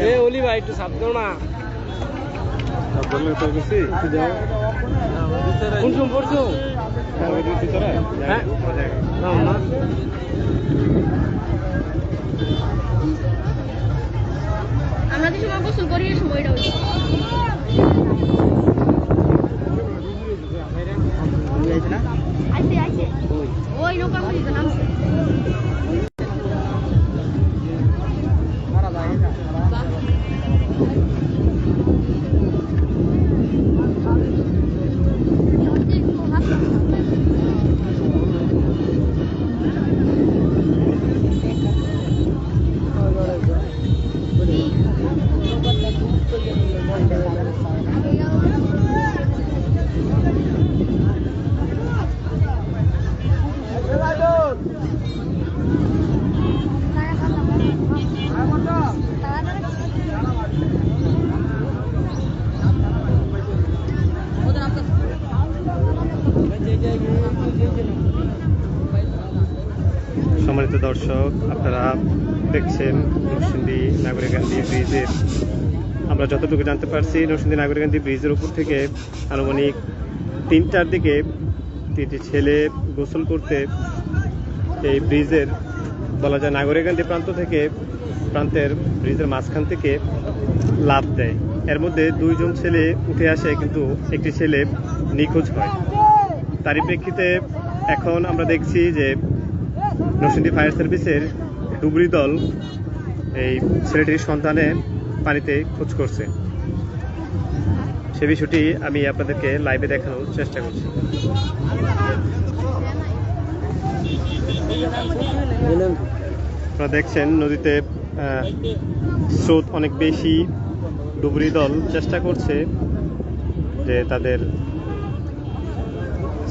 এ ওলি ভাই, একটু সাপ দাও না। তো সময় তোরা হ্যাঁ। না আমরা সময় গোসল করি সময়টা মধ্যে নামছে। সম্মানিত দর্শক, আপনারা দেখছেন নরসিংদী নাগরিকান্দি ব্রিজের। আমরা যতটুকু জানতে পারছি, নরসিংদী নাগরিকান্দি ব্রিজের উপর থেকে আনুমানিক তিনটার দিকে তিনটি ছেলে গোসল করতে এই ব্রিজের, বলা যায় নাগরিকান্দি প্রান্ত থেকে প্রান্তের ব্রিজের মাঝখান থেকে লাভ দেয়। এর মধ্যে দুইজন ছেলে উঠে আসে, কিন্তু একটি ছেলে নিখোঁজ হয়। তারই প্রেক্ষিতে এখন আমরা দেখছি যে নরসিংদী ফায়ার সার্ভিসের ডুবরি দল এই ছেলেটির সন্ধানে পানিতে খোঁজ করছে। সে বিষয়টি আমি আপনাদেরকে লাইভে দেখানোর চেষ্টা করছি। আপনারা দেখছেন নদীতে স্রোত অনেক বেশি। ডুবুরি দল চেষ্টা করছে যে তাদের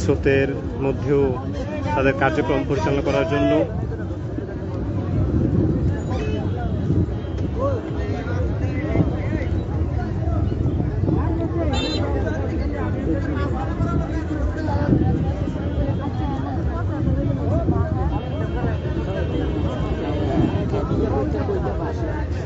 স্রোতের মধ্যেও তাদের কার্যক্রম পরিচালনা করার জন্য।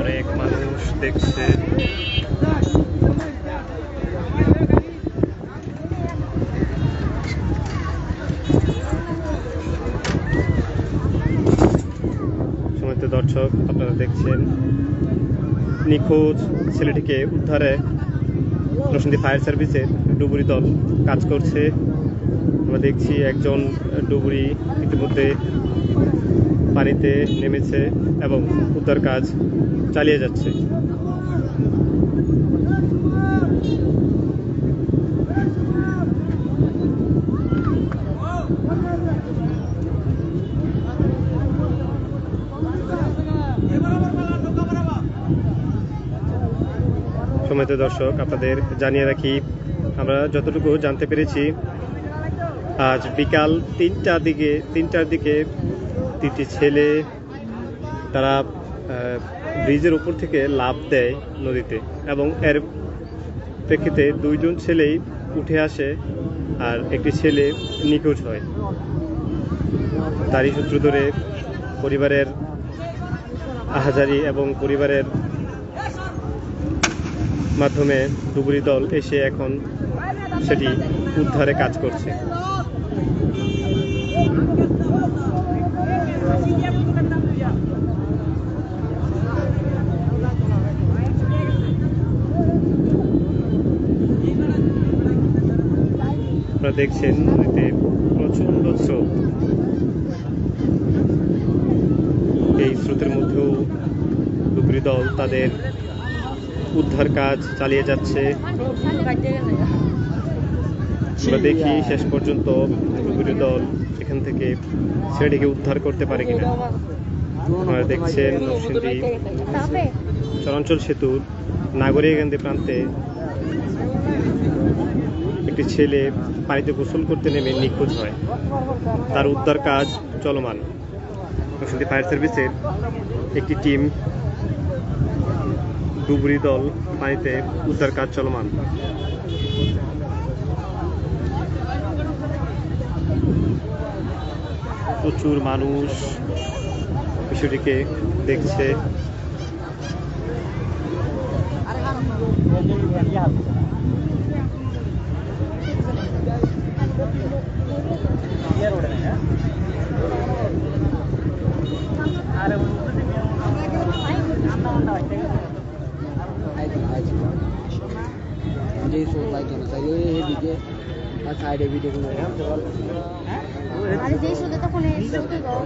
অনেক মানুষ দেখছে সমস্ত দর্শক আপনারা দেখছেন। নিখোঁজ ছেলেটিকে উদ্ধারে নরসিংদী ফায়ার সার্ভিসের ডুবুরি দল কাজ করছে। আমরা দেখছি একজন ডুবুরি ইতিমধ্যে পানিতে নেমেছে এবং উদ্ধার কাজ চালিয়ে যাচ্ছে। সময়ত দর্শক, আপনাদের জানিয়ে রাখি, আমরা যতটুকু জানতে পেরেছি, আজ বিকাল তিনটার দিকে তিনটার দিকে তিনটি ছেলে, তারা ব্রিজের উপর থেকে লাভ দেয় নদীতে এবং এর প্রেক্ষিতে দুইজন ছেলেই উঠে আসে আর একটি ছেলে নিখোঁজ হয়। তারই সূত্র ধরে পরিবারের আহাজারি এবং পরিবারের মাধ্যমে ডুবুরি দল এসে এখন সেটি উদ্ধারে কাজ করছে। আপনারা দেখছেন নদীতে প্রচণ্ড স্রোত। এই স্রোতের মধ্যেও ডুবুরি দল তাদের উদ্ধার কাজ চালিয়ে যাচ্ছে। আমরা দেখি শেষ পর্যন্ত ডুবুরি দল এখান থেকে ছেলেটিকে উদ্ধার করতে পারে কিনা। আপনারা দেখছেন নরসিংদী চরাঞ্চল সেতুর নাগরিকান্দি প্রান্তে একটি ছেলে পানিতে গোসল করতে নেমে নিখোঁজ হয়। তার উদ্ধার কাজ চলমান। নরসিংদী ফায়ার সার্ভিসের একটি টিম ডুবরি দল পানিতে উদ্ধার কাজ চলমান। প্রচুর মানুষ বিষয়টিকে দেখছে।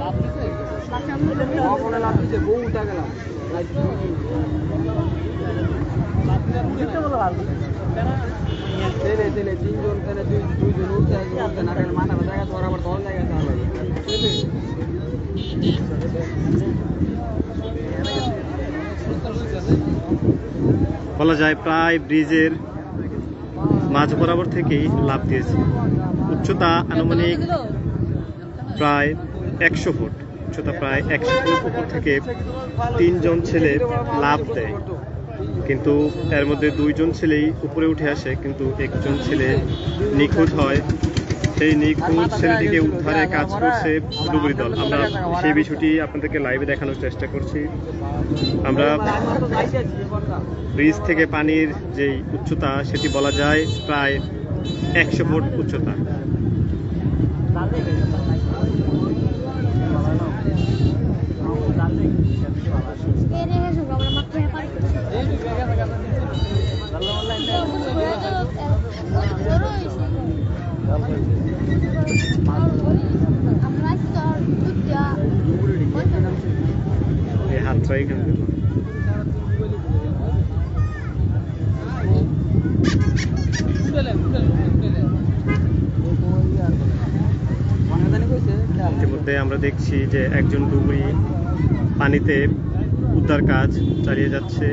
গো বলা যায় প্রায় ব্রিজের মাঝ বরাবর থেকেই লাভ দিয়েছে। উচ্চতা আনুমানিক প্রায় একশো ফুট উচ্চতা প্রায় একশো ফুট উপর থেকে তিনজন ছেলে লাভ দেয়। কিন্তু এর মধ্যে দুইজন ছেলেই উপরে উঠে আসে, কিন্তু একজন ছেলে নিখোঁজ হয়। সেই নিখোঁজ ছেলেটিকে উদ্ধারে কাজ করছে ডুবুরি দল। আমরা সেই বিষয়টি আপনাদেরকে লাইভে দেখানোর চেষ্টা করছি। আমরা ব্রিজ থেকে পানির যে উচ্চতা, সেটি বলা যায় প্রায় একশো ফুট উচ্চতা। এখানে ইতিমধ্যে আমরা দেখছি যে একজন ডুবুরি পানিতে উদ্ধার কাজ চালিয়ে যাচ্ছে।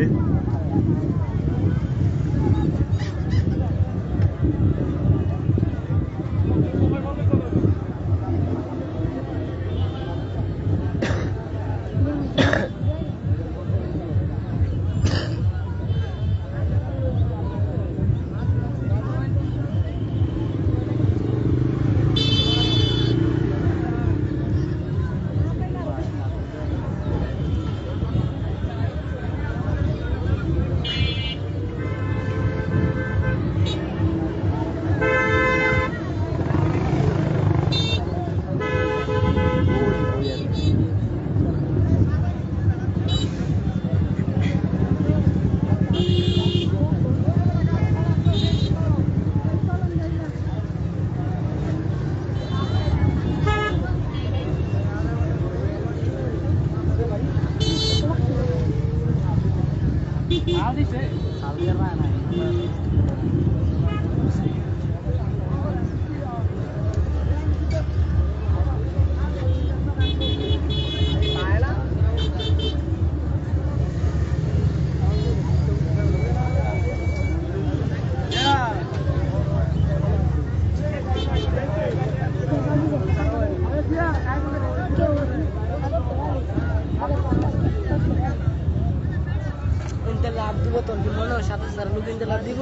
লাভ দিব তোর কি মনে হয় সাতাশ হাজার লোক লাভ দিব?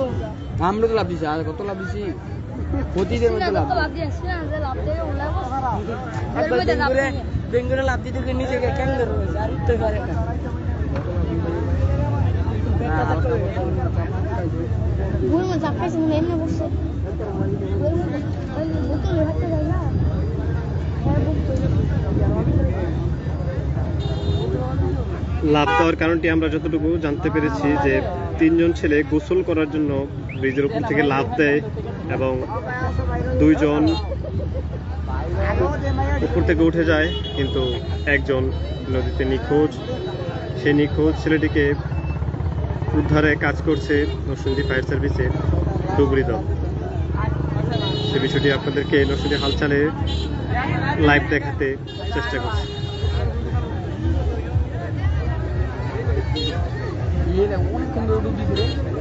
আমরা তো লাভ দিছি আর কত লাভ দিছি? প্রতিদিন মতো লাভ লাভ আসছে না লাভ দিয়ে উল্লাহ একবার বেঙ্গুরে লাভ দিতে গিয়ে নিজেকে কেন রয়েছে? আর উঠতে পারে না। ভুল মতো চাপাইছে মনে এমনি বসে বোতল হাতে যায় না। লাভ দেওয়ার কারণটি আমরা যতটুকু জানতে পেরেছি যে তিনজন ছেলে গোসল করার জন্য ব্রিজের উপর থেকে লাভ দেয় এবং দুইজন উপর থেকে উঠে যায়, কিন্তু একজন নদীতে নিখোঁজ। সেই নিখোঁজ ছেলেটিকে উদ্ধারে কাজ করছে নরসিংদী ফায়ার সার্ভিসের ডুবুরি দল। সে বিষয়টি আপনাদেরকে নরসিংদী হালচালে লাইভ দেখাতে চেষ্টা করছি। viene ultimul rubi greu.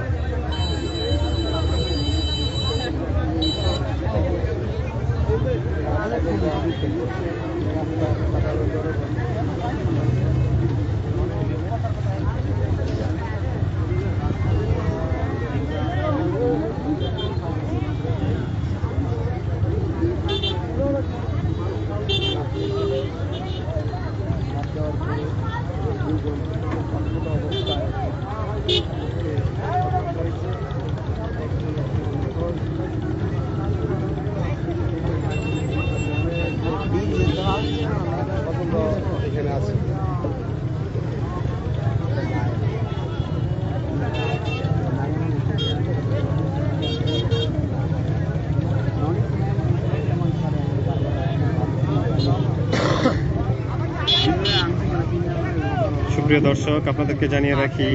রে সুপ্রিয় দর্শক, আপনাদেরকে জানিয়ে রাখি,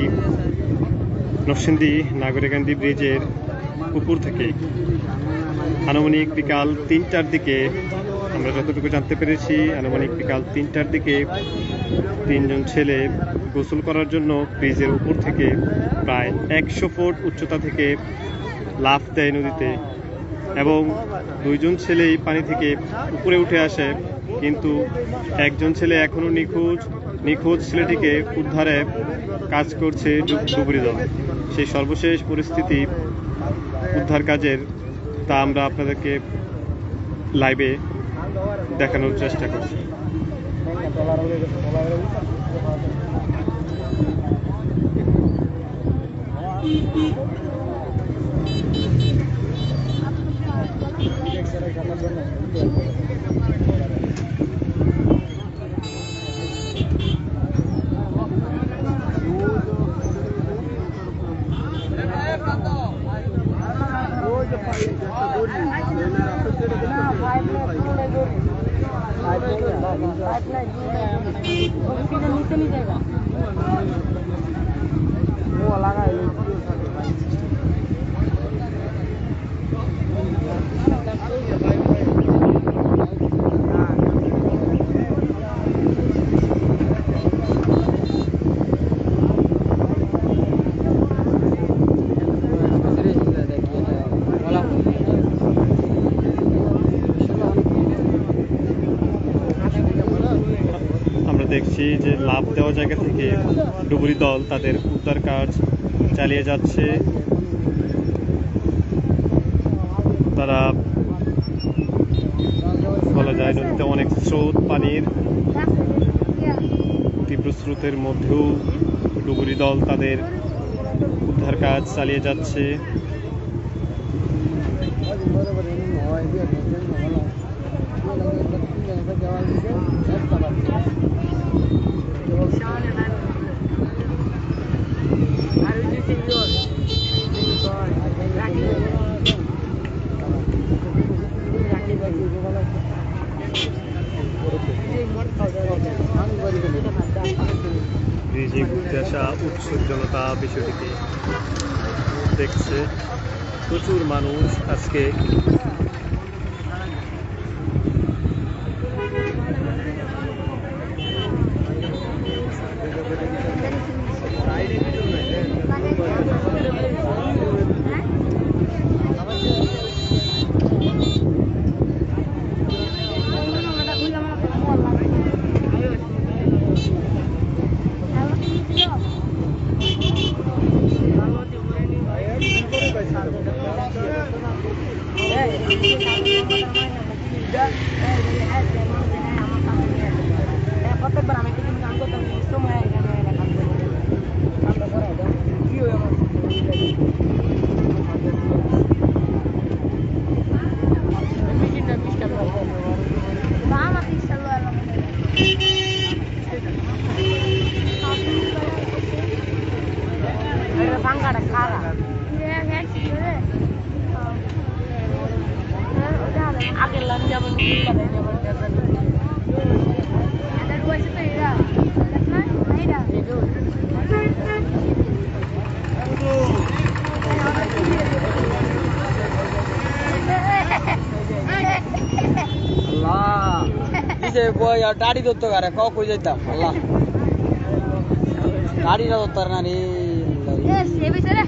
নরসিংদী নাগরিকান্দি ব্রিজের উপর থেকে আনুমানিক বিকাল তিনটার দিকে, আমরা যতটুকু জানতে পেরেছি, আনুমানিক বিকাল তিনটার দিকে তিনজন ছেলে গোসল করার জন্য ব্রিজের উপর থেকে প্রায় একশো ফুট উচ্চতা থেকে লাফ দেয় নদীতে এবং দুইজন ছেলেই পানি থেকে উপরে উঠে আসে, কিন্তু একজন ছেলে এখনও নিখোঁজ। নিখোঁজ ছেলেটিকে উদ্ধারে কাজ করছে ডুবুরি দল। সেই সর্বশেষ পরিস্থিতি উদ্ধার কাজের তা আমরা আপনাদেরকে লাইভে দেখানোর চেষ্টা করছি। नीचे नहीं जाएगा वो अलग है দেখছি যে লাভ দেওয়া জায়গা থেকে ডুবুরি দল তাদের উদ্ধার কাজ চালিয়ে যাচ্ছে। তারা বলা যায় নদীতে অনেক স্রোত, পানির তীব্র স্রোতের মধ্যেও ডুবুরি দল তাদের উদ্ধার কাজ চালিয়ে যাচ্ছে ওই যে তিনজন রাখি ব্রিজে ঘুরতে আসা উৎসুক জনতা দেখছে প্রচুর মানুষ আজকে রে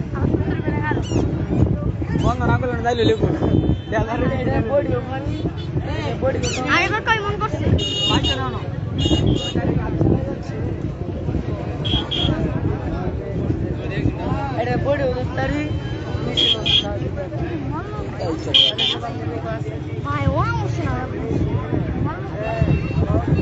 বন্ধ না করলে যাইলে লিখুন আরেকবার কয় মন করছে এটা বড় তারি ভাই ও আমছে না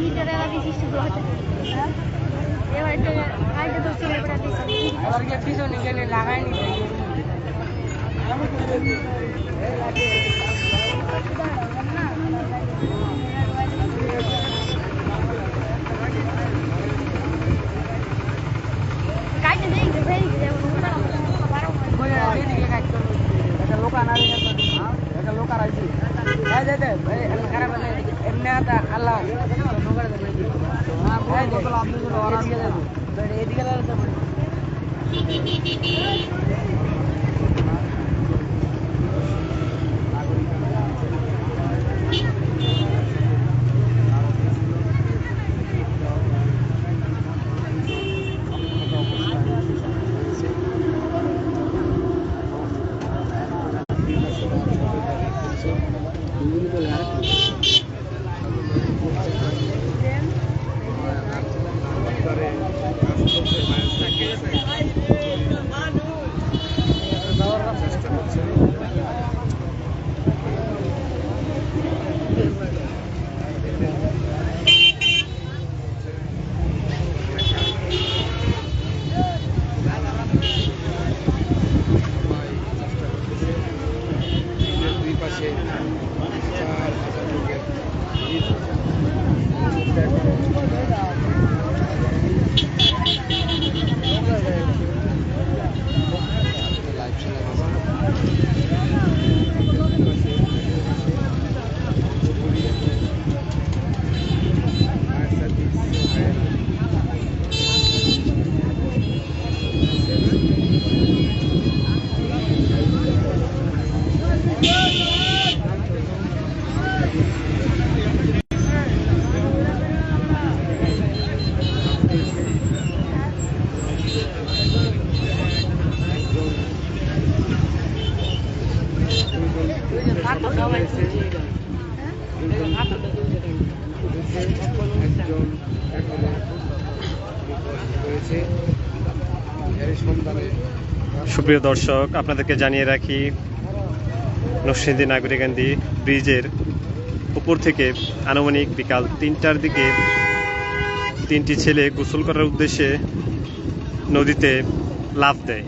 লিটারে আগে দিছি তো এবার এটা আইটা তো চলে এবার দিছি আবার গিয়ে পিছনে গেলে লাগাই নি কাইতে দেই যে ফেরি দেব একটা লোক আনা একটা লোক আর আইছি এই দে দে এই খারাপ না এমনি আতা আল্লাহ নোংরা দে হ্যাঁ বোতল আপনি তো ওরা দিয়ে দেবো এদিকে aquellas সুপ্রিয় দর্শক, আপনাদেরকে জানিয়ে রাখি, নরসিংদী নাগরিকান্দি ব্রিজের উপর থেকে আনুমানিক বিকাল তিনটার দিকে তিনটি ছেলে গোসল করার উদ্দেশ্যে নদীতে লাফ দেয়।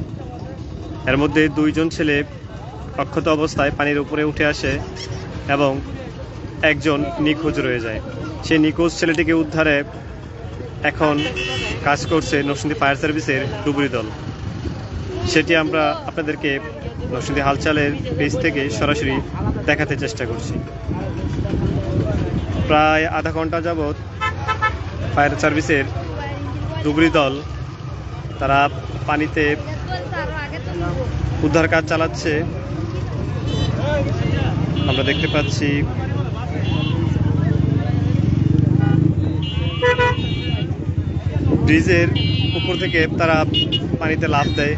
এর মধ্যে দুইজন ছেলে অক্ষত অবস্থায় পানির উপরে উঠে আসে এবং একজন নিখোঁজ রয়ে যায়। সেই নিখোঁজ ছেলেটিকে উদ্ধারে এখন কাজ করছে নরসিংদী ফায়ার সার্ভিসের ডুবুরি দল। সেটি আমরা আপনাদেরকে নরসিংদী হালচালের পেজ থেকে সরাসরি দেখাতে চেষ্টা করছি। প্রায় আধা ঘণ্টা যাবৎ ফায়ার সার্ভিসের ডুবুরি দল তারা পানিতে উদ্ধার কাজ চালাচ্ছে। আমরা দেখতে পাচ্ছি ব্রিজের উপর থেকে তারা পানিতে লাফ দেয়।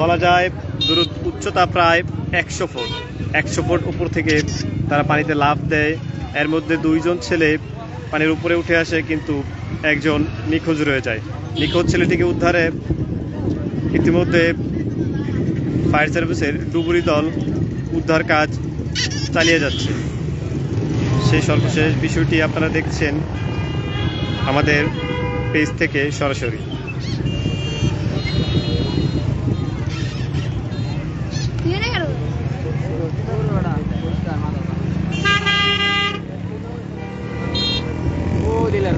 বলা যায় দূর উচ্চতা প্রায় একশো ফুট। একশো ফুট উপর থেকে তারা পানিতে লাফ দেয়। এর মধ্যে দুইজন ছেলে পানির উপরে উঠে আসে, কিন্তু একজন নিখোঁজ রয়ে যায়। নিখোঁজ ছেলেটিকে উদ্ধারে ইতিমধ্যে ফায়ার সার্ভিসের ডুবুরি দল উদ্ধার কাজ চালিয়ে যাচ্ছে। সেই সর্বশেষ বিষয়টি আপনারা দেখছেন। আমাদের পেজ থেকে সরাসরি। ও দিলেন